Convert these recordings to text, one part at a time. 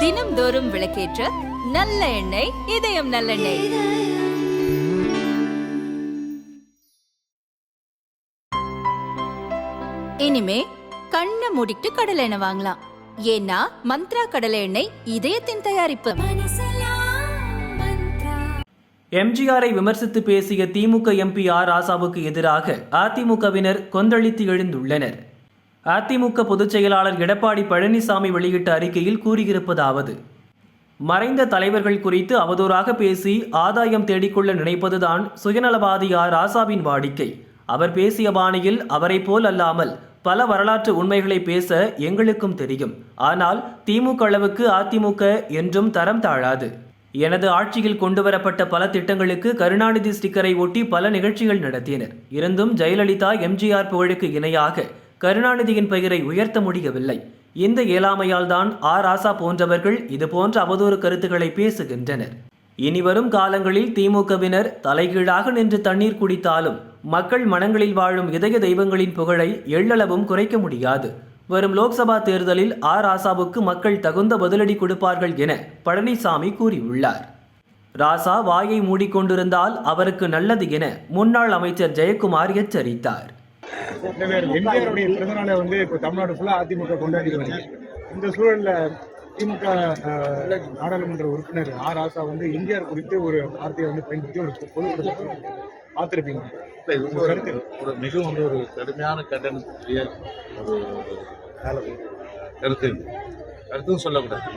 தினம்தோறும் விளக்கேற்ற நல்ல எண்ணெய் இதயம் நல்லெண்ணெய். இனிமே கண்ணை மூடிட்டு கடலை எண்ணெய் வாங்கலாம். ஏன்னா மந்த்ரா கடலை எண்ணெய் இதயத்தின் தயாரிப்பு. எம்ஜிஆரை விமர்சித்து பேசிய திமுக எம்பி ஆர் ராசாவுக்கு எதிராக அதிமுகவினர் கொந்தளித்து எழுந்துள்ளனர். அதிமுக பொதுச் செயலாளர் எடப்பாடி பழனிசாமி வெளியிட்ட அறிக்கையில் கூறியிருப்பதாவது மறைந்த தலைவர்கள் குறித்து அவதூறாக பேசி ஆதாயம் தேடிக்கொள்ள நினைப்பதுதான் சுயநலவாதியார் ராசாவின் வாடிக்கை. அவர் பேசிய பாணியில் அவரைப் போல் அல்லாமல் பல வரலாற்று உண்மைகளை பேச எங்களுக்கும் தெரியும். ஆனால் திமுக அளவுக்கு அதிமுக என்றும் தரம் தாழாது. எனது ஆட்சியில் கொண்டுவரப்பட்ட பல திட்டங்களுக்கு கருணாநிதி ஸ்டிக்கரை ஒட்டி பல நிகழ்ச்சிகள் நடத்தினர். இருந்தும் ஜெயலலிதா எம்ஜிஆர் புகழுக்கு இணையாக கருணாநிதியின் பெயரை உயர்த்த முடியவில்லை. இந்த இயலாமையால் தான் ஆ. ராசா போன்றவர்கள் இதுபோன்ற அவதூறு கருத்துக்களை பேசுகின்றனர். இனிவரும் காலங்களில் திமுகவினர் தலைகீழாக நின்று தண்ணீர் குடித்தாலும் மக்கள் மனங்களில் வாழும் இதய தெய்வங்களின் புகழை எள்ளளவும் குறைக்க முடியாது. வரும் லோக்சபா தேர்தலில் ஆ. ராசாவுக்கு மக்கள் தகுந்த பதிலடி கொடுப்பார்கள் என பழனிசாமி கூறியுள்ளார். ராசா வாயை மூடிக்கொண்டிருந்தால் அவருக்கு நல்லது என முன்னாள் அமைச்சர் ஜெயக்குமார் எச்சரித்தார். எம்ஜிஆருடைய பிறந்த நாளை வந்து இப்போ தமிழ்நாடு ஃபுல்லா அதிமுக கொண்டாடி வருது. இந்த சூழல்ல திமுக நாடாளுமன்ற உறுப்பினர் ஆர் ராசா வந்து எம்ஜிஆர் குறித்து ஒரு வார்த்தையை வந்து பயன்படுத்தி ஒரு பொதுக்கூட்டத்தில் பார்த்திருப்பீங்க ஒரு மிகவும் வந்து ஒரு கடுமையான கண்டனத்துக்குரிய ஒரு கருத்து. இது. கருத்துன்னு சொல்லக்கூடாது.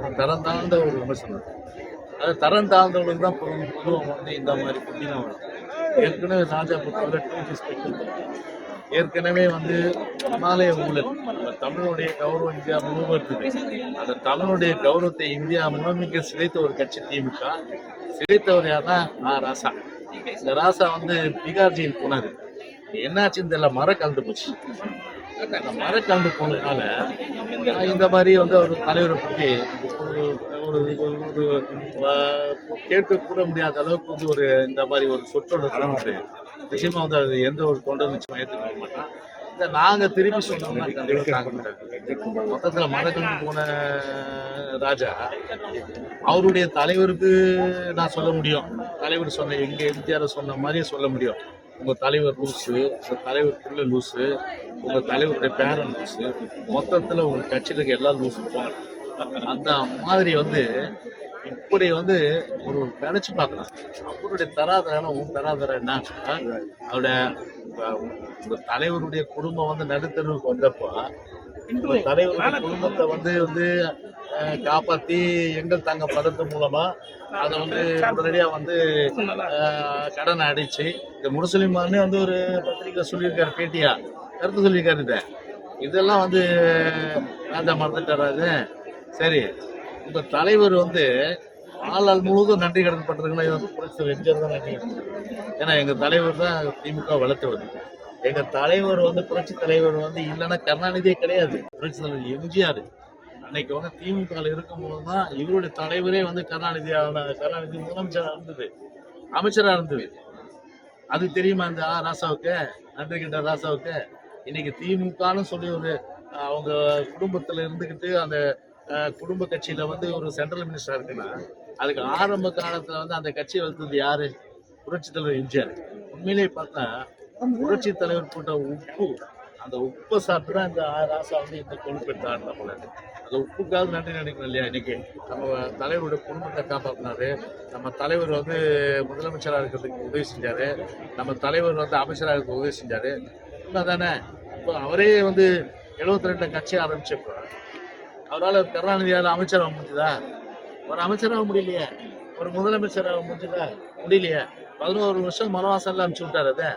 ஒரு தரம் தாழ்ந்த ஒரு விமர்சனம். அது தரம் தாழ்ந்தவங்களுக்கு தான் பொது பொதுவாக வந்து இந்த மாதிரி புத்தினம் வரும் ஏற்கனவே ராஜா பொறுத்தவரை டூரிஸ்ட் ஸ்பெஷல் ஏற்கனவே வந்து இமாலய ஊழல் நம்ம தமிழுடைய கௌரவம் இந்தியா முழுவதும். அந்த தமிழுடைய கௌரவத்தை இந்தியா முழுமைக்கு சிதைத்த ஒரு கட்சி திமுக. சிதைத்தவர் யாருன்னா ஆ ராசா. இந்த ராசா வந்து பீகார் ஜெயில் போனாரு. என்னாச்சுன்னு தெரியல மரம் கலந்து போச்சு. அந்த மரம் கலந்து போனதுனால இந்த மாதிரி வந்து ஒரு தலைவரை பற்றி ஒரு ஒரு கேட்க கூட முடியாத அளவுக்கு வந்து ஒரு இந்த மாதிரி ஒரு சொற்றோட சொன்னது நிச்சயமா வந்து அது எந்த ஒரு தொண்டர் நிச்சயமா ஏற்றுக்க மாட்டான் இந்த நாங்க திருப்பி சொன்னோம்னா கண்டிப்பா தாங்க மொத்தத்துல போன ராஜா அவருடைய தலைவருக்கு நான் சொல்ல முடியும் தலைவர் சொன்ன எங்க எம்ஜிஆர் சொன்ன மாதிரியே சொல்ல முடியும் உங்க தலைவர் லூசு உங்கள் தலைவர் பிள்ளை லூசு உங்க தலைவருடைய பேரன் லூசு மொத்தத்துல உங்க கட்சியில இருக்க எல்லா லூசு போங்க. அந்த மாதிரி வந்து இப்படி வந்து ஒரு நினைச்சு பார்க்கலாம். அவருடைய தராதரம் உன் தராதரம் என்ன அவருடைய உங்க தலைவருடைய குடும்பம் வந்து நடுத்தருவுக்கு வந்தப்போ உங்க தலைவருடைய குடும்பத்தை வந்து வந்து காப்பாத்தி எங்கள் தங்க பதத்து மூலமா அதை வந்து உடனடியா வந்து கடனை அடிச்சு இந்த முரசலிமானே வந்து ஒரு பத்திரிக்கை சொல்லியிருக்காரு பேட்டியா? கருத்து சொல்லியிருக்காரு இதெல்லாம் வந்து ராஜா. மறந்துட்டாராது சரி. உங்க தலைவர் வந்து ஆளால் முழுவதும் நன்றி கடன் பண்றதுக்குன்னா இது வந்து புரட்சி எம்ஜிஆர் தான் நன்றி ஏன்னா எங்க தலைவர் தான் திமுக வளர்த்தவர் எங்க தலைவர் வந்து புரட்சி தலைவர் வந்து இல்லைன்னா கருணாநிதியே கிடையாது. புரட்சி தலைவர் எம்ஜிஆர். அன்னைக்கு வந்து திமுக இருக்கும்போது தான் இவருடைய தலைவரே வந்து கருணாநிதி கருணாநிதி முதலமைச்சராக இருந்தது. அமைச்சரா இருந்தது. அது தெரியுமா இந்த ஆ ராசாவுக்கு? நன்றி கிட்ட ராசாவுக்கு? இன்னைக்கு திமுகன்னு சொல்லி ஒரு அவங்க குடும்பத்துல இருந்துகிட்டு அந்த குடும்ப கட்சியில வந்து ஒரு சென்ட்ரல் மினிஸ்டரா இருக்குன்னா அதுக்கு ஆரம்ப காலத்துல வந்து அந்த கட்சியை வளர்த்தது யாரு? புரட்சி தலைவர் எம்ஜிஆர். உண்மையிலே பார்த்தா புரட்சி தலைவர் போட்ட உப்பு அந்த உப்பை சாப்பிட்டு தான் இந்த ஆ ராசா வந்து இந்த கொழுப்பெடுத்தாருந்த போல அந்த உப்புக்காவது நன்றி நினைக்கணும் இல்லையா இன்னைக்கு? நம்ம தலைவருடைய குடும்பத்தை காப்பாற்றினாரு நம்ம தலைவர் வந்து முதலமைச்சராக இருக்கிறதுக்கு உதவி செஞ்சாரு. நம்ம தலைவர் வந்து அமைச்சராக இருக்க உதவி செஞ்சாரு. தானே இப்போ அவரே வந்து எழுபத்தி ரெண்டு கட்சி ஆரம்பிச்சப்போ அவரால் கருணாநிதியால் அமைச்சராக முடிஞ்சுதா? ஒரு அமைச்சராக முடியலையே. ஒரு முதலமைச்சராக முடிஞ்சுதா? முடியலையே. பதினோரு வருஷம் மனவாசல்ல அனுப்பிச்சு விட்டார் அதை.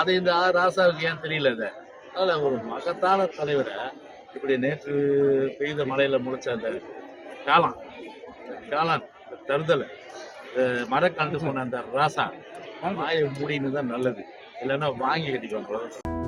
அதை இந்த ஆ ராசாவுக்கு ஏன் தெரியல அதை அதில் ஒரு மகத்தான தலைவரை இப்படி நேற்று பெய்த மழையில் முளைச்ச அந்த காளான் காளான் தருதலை மரக்காண்டு போன அந்த ராசா வாயை மூடின்னு தான் நல்லது. இல்லைன்னா வாங்கி கட்டிக்குவாங்க